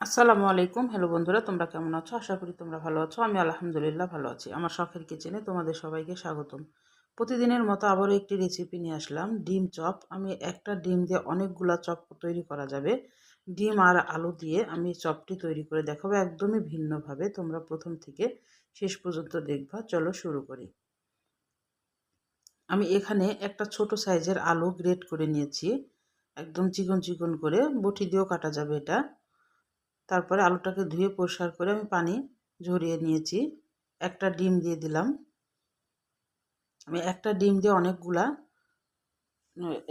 আসসালামু আলাইকুম। হ্যালো বন্ধুরা, তোমরা কেমন আছো? আশা করি তোমরা ভালো আছো। আমি আলহামদুলিল্লাহ ভালো আছি। আমার শখের কিচেনে তোমাদের সবাইকে স্বাগতম। প্রতিদিনের মতো আবারও একটি রেসিপি নিয়ে আসলাম। ডিম চপ। আমি একটা ডিম দিয়ে অনেকগুলা চপ তৈরি করা যাবে। ডিম আর আলু দিয়ে আমি চপটি তৈরি করে দেখাবো একদমই ভিন্নভাবে। তোমরা প্রথম থেকে শেষ পর্যন্ত দেখবা। চলো শুরু করি। আমি এখানে একটা ছোট সাইজের আলু গ্রেট করে নিয়েছি। একদম চিকন চিকন করে। বটি দিয়েও কাটা যাবে এটা। তারপরে আলুটাকে ধুয়ে পরিষ্কার করে আমি পানি ঝরিয়ে নিয়েছি। একটা ডিম দিয়ে দিলাম। আমি একটা ডিম দিয়ে অনেকগুলা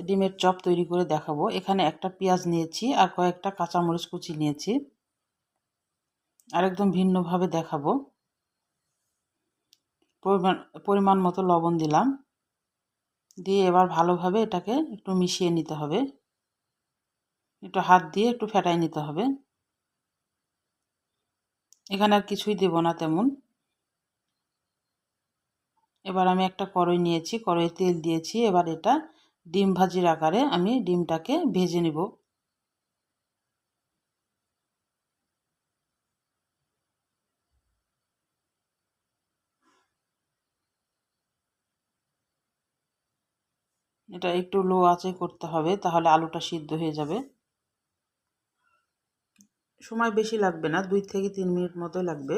ডিমের চপ তৈরি করে দেখাবো। এখানে একটা পেঁয়াজ নিয়েছি আর কয়েকটা কাঁচামরিচ কুচি নিয়েছি। আর একদম ভিন্নভাবে দেখাবো। পরিমাণ পরিমাণ মতো লবণ দিলাম। দিয়ে এবার ভালোভাবে এটাকে একটু মিশিয়ে নিতে হবে। একটু হাত দিয়ে একটু ফেটাই নিতে হবে। এখানে আর কিছুই দেব না তেমন। এবার আমি একটা কড়াই নিয়েছি কড়াই তেল দিয়েছি। এবার এটা ডিম ভাজির আকারে আমি ডিমটাকে ভেজে নেব। এটা একটু লো আঁচে করতে হবে, তাহলে আলুটা সিদ্ধ হয়ে যাবে। সময় বেশি লাগবে না, দুই থেকে তিন মিনিট মতোই লাগবে,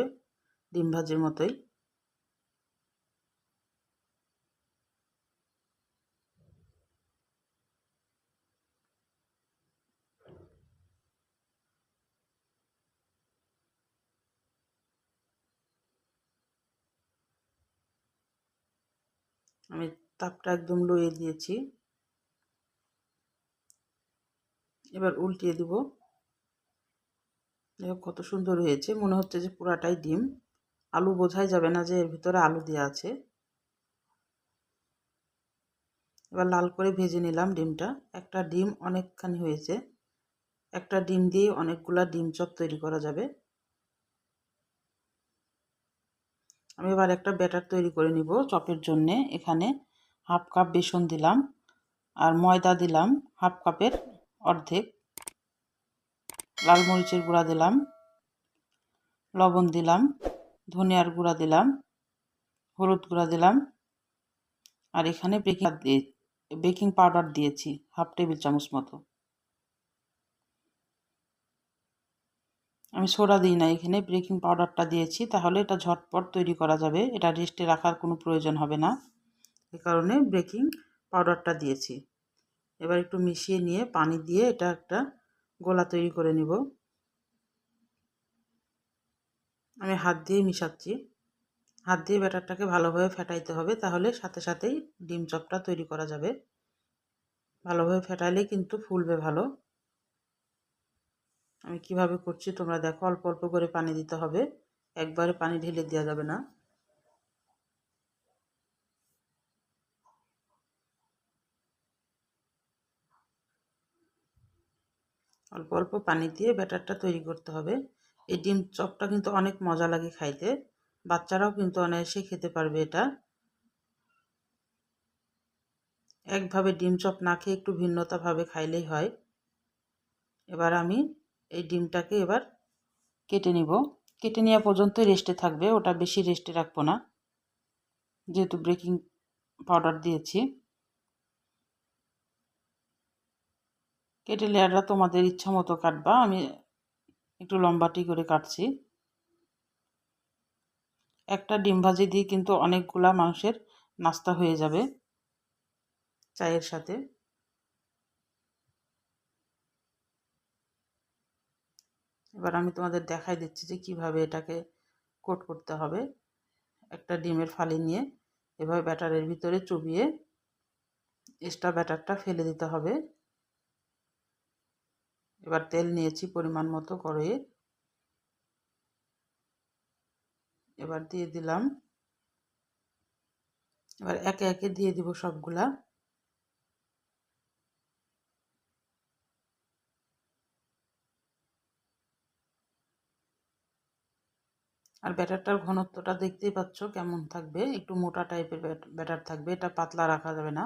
ডিম ভাজির মতোই। আমি তাপটা একদম লয়ে দিয়েছি। এবার উল্টিয়ে দিব। কত সুন্দর হয়েছে। মনে হচ্ছে যে পুরাটাই ডিম। আলু বোঝাই যাবে না যে এর ভিতরে আলু দেওয়া আছে। এবার লাল করে ভেজে নিলাম ডিমটা। একটা ডিম অনেকখানি হয়েছে। একটা ডিম দিয়ে অনেকগুলা ডিম চপ তৈরি করা যাবে। আমি এবার একটা ব্যাটার তৈরি করে নিব চপের জন্যে। এখানে হাফ কাপ বেসন দিলাম আর ময়দা দিলাম হাফ কাপের অর্ধেক। লাল মরিচের গুঁড়া দিলাম, লবণ দিলাম, ধনিয়ার গুঁড়া দিলাম, হলুদ গুঁড়া দিলাম, আর এখানে বেকিং বেকিং পাউডার দিয়েছি হাফ টেবিল চামচ মতো। আমি সোডা দিই না, এখানে বেকিং পাউডারটা দিয়েছি, তাহলে এটা ঝটপট তৈরি করা যাবে, এটা রেস্টে রাখার কোনো প্রয়োজন হবে না। এ কারণে বেকিং পাউডারটা দিয়েছি। এবার একটু মিশিয়ে নিয়ে পানি দিয়ে এটা একটা গোলা তৈরি করে নিব। আমি হাত দিয়ে মিশাচ্ছি। হাত দিয়ে ব্যাটারটাকে ভালোভাবে ফেটাইতে হবে, তাহলে সাথে সাথেই ডিম চপটা তৈরি করা যাবে। ভালোভাবে ফেটাইলে কিন্তু ফুলবে ভালো। আমি কীভাবে করছি তোমরা দেখো, অল্প অল্প করে পানি দিতে হবে। একবারে পানি ঢেলে দেওয়া যাবে না। অল্প অল্প পানি দিয়ে ব্যাটারটা তৈরি করতে হবে। এই ডিম চপটা কিন্তু অনেক মজা লাগে খাইতে। বাচ্চারাও কিন্তু অনায়াসে খেতে পারবে এটা। একভাবে ডিম চপ না খেয়ে একটু ভিন্নতাভাবে খাইলেই হয়। এবার আমি এই ডিমটাকে এবার কেটে নিব। কেটে নেওয়া পর্যন্তই রেস্টে থাকবে, ওটা বেশি রেস্টে রাখব না। যেহেতু ব্রেকিং পাউডার দিয়েছি। কেটে লেয়ারটা তোমাদের ইচ্ছা মতো কাটবা। আমি একটু লম্বাটি করে কাটছি। একটা ডিম ভাজি দিয়ে কিন্তু অনেকগুলা মাংসের নাস্তা হয়ে যাবে চায়ের সাথে। এবার আমি তোমাদের দেখাই দিচ্ছি যে কীভাবে এটাকে কোট করতে হবে। একটা ডিমের ফালি নিয়ে এভাবে ব্যাটারের ভিতরে চুবিয়ে এক্সট্রা ব্যাটারটা ফেলে দিতে হবে। এবার তেল নিয়েছি পরিমাণ মতো করে। এবার দিয়ে দিলাম। এবার একে একে দিয়ে দিব সবগুলা। আর ব্যাটারটার ঘনত্বটা দেখতেই পাচ্ছ কেমন থাকবে। একটু মোটা টাইপের ব্যাটার থাকবে। এটা পাতলা রাখা যাবে না।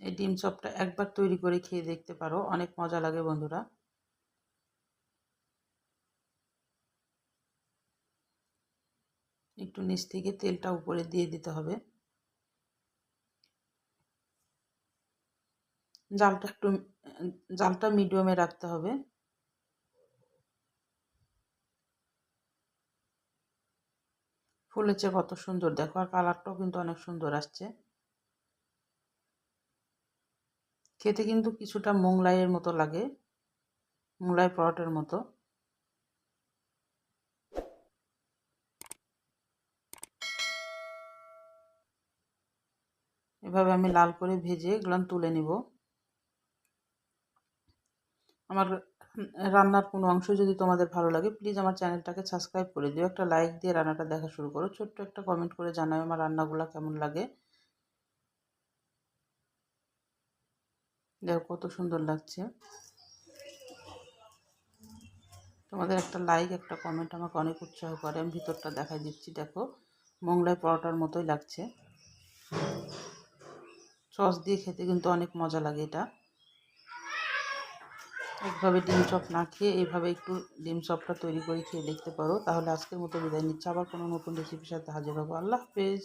এই ডিম চপটা একবার তৈরি করে খেয়ে দেখতে পারো। অনেক মজা লাগে বন্ধুরা। একটু নিচ থেকে তেলটা উপরে দিয়ে দিতে হবে। জালটা একটু, জালটা মিডিয়ামে রাখতে হবে। ফুলেছে কত সুন্দর। দেখো আর কালারটাও কিন্তু অনেক সুন্দর আসছে। খেতে কিন্তু কিছুটা মোংলাইয়ের মতো লাগে, মোংলাই পরোটার মতো। এভাবে আমি লাল করে ভেজে এগুলো তুলে নিব। আমার রান্নার কোনো অংশ যদি তোমাদের ভালো লাগে প্লিজ আমার চ্যানেলটাকে সাবস্ক্রাইব করে দিও। একটা লাইক দিয়ে রান্নাটা দেখা শুরু করো। ছোট্ট একটা কমেন্ট করে জানাবে আমার রান্নাগুলো কেমন লাগে। দেখো কত সুন্দর লাগছে। তোমাদের একটা লাইক একটা কমেন্ট আমাকে অনেক উৎসাহ করে। আমি ভিতরটা দেখাই দিচ্ছি, দেখো। মোংলাই পরোটার মতোই লাগছে। সস দিয়ে খেতে কিন্তু অনেক মজা লাগে এটা। একভাবে ডিম চপ না খেয়ে এইভাবে একটু ডিম চপটা তৈরি করে খেয়ে দেখতে পারো। তাহলে আজকের মতো বিদায় নিচ্ছে। আবার কোনো নতুন রেসিপির সাথে হাজির হব। আল্লাহ হাফেজ।